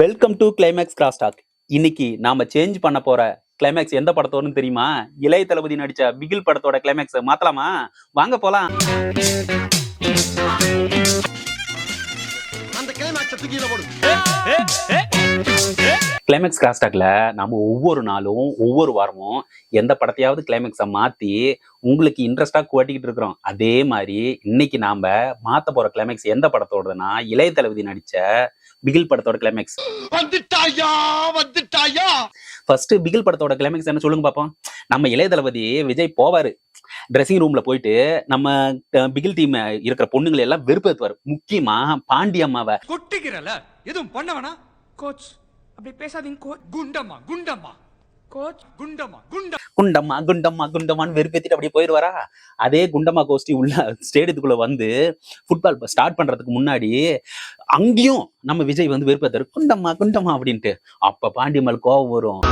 Welcome to climax cross talk இன்னைக்கு நாம change பண்ண போற கிளைமேக்ஸ் எந்த படத்தோன்னு தெரியுமா? இளைய தளபதி நடிச்ச பிகில் படத்தோட கிளைமேக்ஸ் மாத்தலாமா? வாங்க போலாம். கிளைமாக்ஸ கிராஸ் டாக்ல நம்ம ஒவ்வொரு நாளும் ஒவ்வொரு வாரமும் எந்த படத்தையாவது கிளைமேக்ஸை மாத்தி உங்களுக்கு இன்ட்ரெஸ்டா குவாட்டிக்கிட்டு இருக்கிறோம். அதே மாதிரி இன்னைக்கு நாம மாத்த போற கிளைமேக்ஸ் எந்த படத்தோடதுன்னா இளைய தளபதி நடிச்ச பிகில் படத்தோட கிளைமேக்ஸ் வந்துட்டாயா வந்துட்டாயா? ஃபர்ஸ்ட் பிகில் படத்தோட கிளைமேக்ஸ் என்ன சொல்லுங்க பாப்போம். நம்ம இளைய தளபதி விஜய் போவாரு. ட்ரெஸ்ஸிங் ரூம்ல போயிட்டு நம்ம பிகில் டீம் இருக்கிற பொண்ணுங்களை எல்லாம் வெறுப்பேத்துவாரு. முக்கியமா பாண்டி அம்மாவை. கொட்டிக்கிறல எதுவும் பண்ண வேணா கோச் அப்படி பேசாதீங்க குண்டம்மா குண்டம்மா. கோச் குண்டம்மா குண்டம். குண்டம்மா குண்டம்மா குண்டம்மான்னு வெறுப்பேத்திட்டு அப்படியே போயிடுவாரா அதே குண்டம்மா கோஷ்டி உள்ள ஸ்டேடியத்துக்குள்ள வந்து ஃபுட்பால் ஸ்டார்ட் பண்றதுக்கு முன்னாடி அங்கேயும் நம்ம விஜய் வந்து வெறுப்பேத்தாரு. குண்டம்மா குண்டம்மா அப்படின்ட்டு. அப்ப பாண்டியம்மாள் கோவம் வரும்.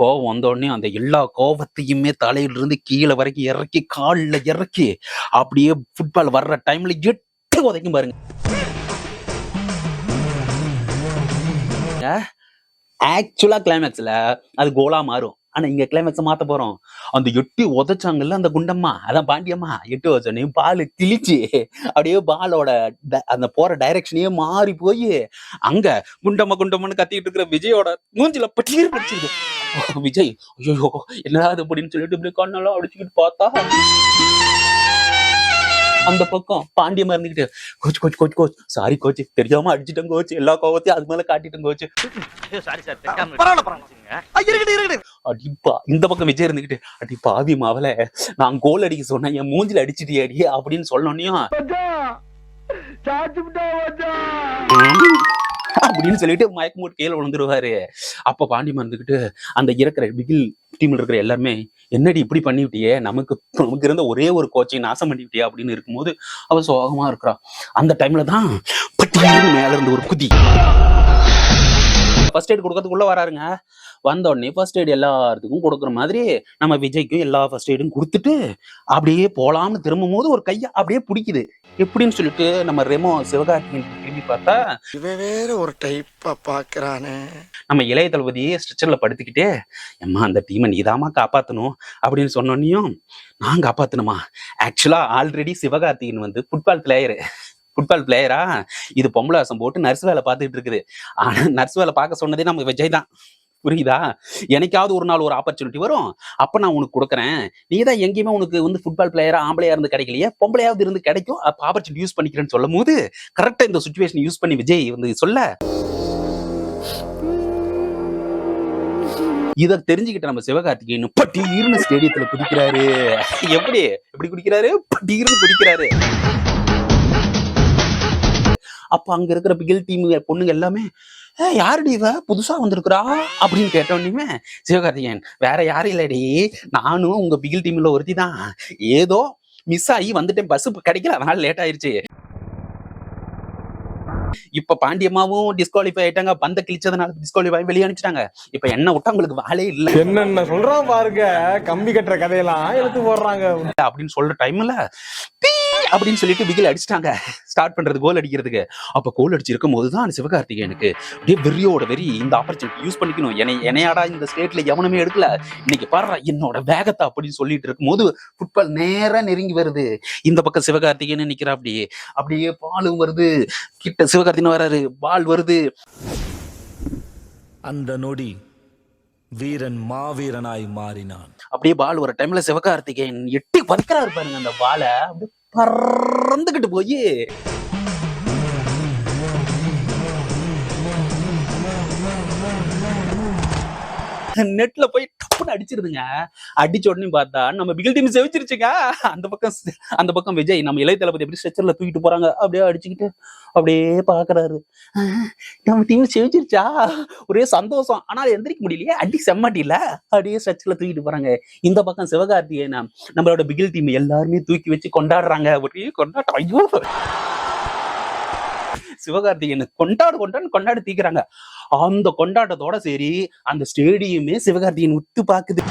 கோவம் வந்த உடனே அந்த எல்லா கோவத்தையுமே தலையில இருந்து கீழே வரைக்கும் இறக்கி கால்ல இறக்கி அப்படியே ஃபுட்பால் வர்ற டைம்ல எட்டு உதைக்கும் பாருங்க. ஆக்சுவலா கிளைமேக்ஸ்ல அது கோலா மாறும். ஆனா இங்க கிளைமேக்ஸ் மாத்த போறோம். அந்த எட்டி உதைச்சாங்கல்ல அந்த குண்டம்மா? அதான் பாண்டியம்மா. எட்டு வச்சோடனே பால் கிழிச்சு அப்படியே பாலோட அந்த போற டைரக்ஷனே மாறி போய் அங்க குண்டம்மா குண்டம்மான்னு கத்திட்டு இருக்கிற விஜயோட மூஞ்சில பட்டீர் படிச்சிருது விஜய் ஐயோ என்னடா அது அப்படின்னு சொல்லிட்டு இப்படி கண்ணெல்லாம் அடிச்சுக்கிட்டு பார்த்தா? அந்த பக்கம் பாண்டியமா இருந்துகிட்டு coach coach coach coach sorry coach தெரியாம அடிச்சிட்டேன் கோச் எல்லா கோவத்தையும் அது மேல காட்டிட்டேன் கோச். அடிப்பா இந்த பக்கம் விஜய் இருந்துகிட்டு அடி பாவி மாவல நான் கோல் அடிக்க சொன்னேன் என் மூஞ்சில அடிச்சிட்டியே அடி அப்படின்னு சொன்னோன்னையும் அப்படின்னு சொல்லிட்டு மயக்கம் போட்டு கீழே விழுந்துருவாரு. அப்ப பாண்டி மறந்துக்கிட்டு அந்த இருக்கிற பிகில் டீம்ல இருக்கிற எல்லாருமே என்னடி இப்படி பண்ணிவிட்டியே? நமக்கு நமக்கு இருந்த ஒரே ஒரு கோச்சை நாசம் பண்ணிவிட்டியா? அப்படின்னு இருக்கும்போது அவ சோகமா இருக்கிறா. அந்த டைம்ல தான் பட்டியல் மேல இருந்து ஒரு குதி. ஃபர்ஸ்ட் எய்ட் கொடுக்கறதுக்குள்ள வராருங்க. வந்த உடனே ஃபர்ஸ்ட் எய்ட் எல்லாத்துக்கும் கொடுக்குற மாதிரி நம்ம விஜய்க்கும் எல்லா ஃபர்ஸ்ட் எய்டும் கொடுத்துட்டு அப்படியே போலாம்னு திரும்பும் போது ஒரு கையை அப்படியே பிடிக்குது. எப்படின்னு சொல்லிட்டு நம்ம ரெமோ சிவகார்த்தியின் திரும்பி பார்த்தா இவன் வேற ஒரு டைப்பா பாக்குறானே. நம்ம இளைய தளபதி ஸ்ட்ரெச்சர்ல படுத்துக்கிட்டே அம்மா அந்த டீமை நீதாம்மா காப்பாத்தணும்? அப்படின்னு சொன்னோன்னையும் நான் காப்பாத்தணுமா? ஆக்சுவலா ஆல்ரெடி சிவகார்த்திகேயன் வந்து ஃபுட்பால் பிளேயரு ஃபுட்பால் பிளேயரா இது பொம்பளை வாசம் போட்டு நர்ஸ் வேலை பார்த்துட்டு இருக்குது. ஆனா நர்ஸ் வேலை பார்க்க சொன்னதே நம்ம விஜய் தான். புரியுதா? எனக்காவது ஒரு நாள் ஒரு ஆப்பர்ச்சுனிட்டி வரும். அப்ப நான் உனக்கு கொடுக்குறேன். நீ தான் எங்கேயுமே உனக்கு வந்து ஃபுட்பால் பிளேயரா ஆம்பளையா இருந்து கிடைக்கலையே. பொம்பளையாவது இருந்து கிடைக்கும். அப்ப ஆப்பர்ச்சுனிட்டி யூஸ் பண்ணிக்கிறேன்னு சொல்லும் போது கரெக்டா இந்த சுச்சுவேஷன் யூஸ் பண்ணி விஜய் வந்து சொல்ல. இதை தெரிஞ்சுக்கிட்ட நம்ம சிவகார்த்திகேயன் பட்டீர்னு ஸ்டேடியத்துல குதிக்கிறாரு. எப்படி? எப்படி குடிக்கிறாரு பட்டீர்னு குடிக்கிறாரு அப்ப அங்க இருக்கிற பிகில் டீம் பொண்ணுங்க எல்லாமே "ஏ, யாருடி இவ? புதுசா வந்திருக்கிறா? அப்படின்னு கேட்டோன்னே சிவகார்த்திகேயன் வேற யாரும் இல்லடி. நானும் உங்க பிகில் டீம்ல ஒருத்தி தான் ஏதோ மிஸ் ஆகி வந்துட்டேன். பஸ் கிடைக்கல. அதனால லேட் ஆயிருச்சு. இப்ப பாண்டியம்மாவும் டிஸ்குவாலிஃபை ஆயிட்டாங்க. பந்த கிழிச்சதுனால டிஸ்குவாலிஃபை வெளியே அனுப்பிச்சிட்டாங்க. இப்ப என்ன விட்டா உங்களுக்கு வேலையே இல்ல. என்னென்ன சொல்றான் பாருங்க. கம்பி கட்டுற கதையெல்லாம் எடுத்து போடுறாங்க. அப்படின்னு சொல்ற டைம்ல அப்படின்னு சொல்லிட்டு பிகில் அடிச்சிட்டாங்க. ஸ்டார்ட் பண்றது கோல் அடிக்கிறதுக்கு. அப்ப கோல் அடிச்சிருக்கும் போதுதான் சிவகார்த்திகேயனுக்கு அப்படியே வெறியோட வெறி இந்த ஆப்பர்ச்சுனிட்டி யூஸ் பண்ணிக்கணும். என்னை என்னையாடா இந்த ஸ்டேட்ல எவனுமே எடுக்கல. இன்னைக்கு பாரு என்னோட வேகத்தை அப்படின்னு சொல்லிட்டு இருக்கும்போது ஃபுட்பால் நேரா நெருங்கி வருது. இந்த பக்கம் சிவகார்த்திகேயன் நிக்கிறா அப்படியே அப்படியே பாலும் வருது. கிட்ட சிவகார்த்திகேயன் வராரு. பால் வருது. அந்த நொடி வீரன் மாவீரனாய் மாறினான். அப்படியே பால் வர டைம்ல சிவகார்த்திகேயன் எட்டி பறிக்கிறாரு பாருங்க அந்த பாலை. அப்படியே பறந்துகிட்டு போய். நெட்ல போய் டப்புன்னு அடிச்சிருதுங்க. அடிச்ச உடனே பார்த்தா நம்ம பிகில் டீம் செவிச்சிருச்சுங்க அந்த பக்கம் அந்த பக்கம் விஜய் நம்ம இளைய தளபதி எப்படி ஸ்ட்ரெச்சர்ல தூக்கிட்டு போறாங்க அப்படியே அடிச்சுக்கிட்டு அப்படியே பாக்குறாரு. நம்ம டீம் செவிச்சிருச்சா ஒரே சந்தோஷம். ஆனால் எந்திரிக்க முடியலையே. அடி செம்மாட்டில அப்படியே ஸ்ட்ரெச்சர்ல தூக்கிட்டு போறாங்க. இந்த பக்கம் சிவகார்த்திகேயன் நம்மளோட பிகில் டீம் எல்லாருமே தூக்கி வச்சு கொண்டாடுறாங்க. ஒரே கொண்டாட்டம். ஐயோ! சிவகார்த்திகேயன் கொண்டாடு கொண்டாடு கொண்டாடி தீக்கிறாங்க அந்த கொண்டாட்டத்தோட சரி அந்த ஸ்டேடியமே சிவகார்த்திகேயன் உத்து பாக்குது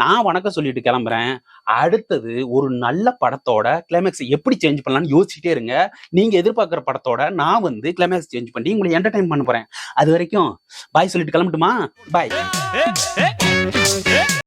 நான் வணக்கம் சொல்லிட்டு கிளம்புறேன் அடுத்தது ஒரு நல்ல படத்தோட கிளைமேக்ஸ் எப்படி சேஞ்ச் பண்ணலாம்னு யோசிச்சுட்டே இருங்க நீங்க எதிர்பார்க்குற படத்தோட நான் வந்து கிளைமேக்ஸ் சேஞ்ச் பண்ணி உங்களை என்டர்டைன் பண்ண போறேன் அது வரைக்கும் பாய் சொல்லிட்டு கிளம்பட்டுமா பாய்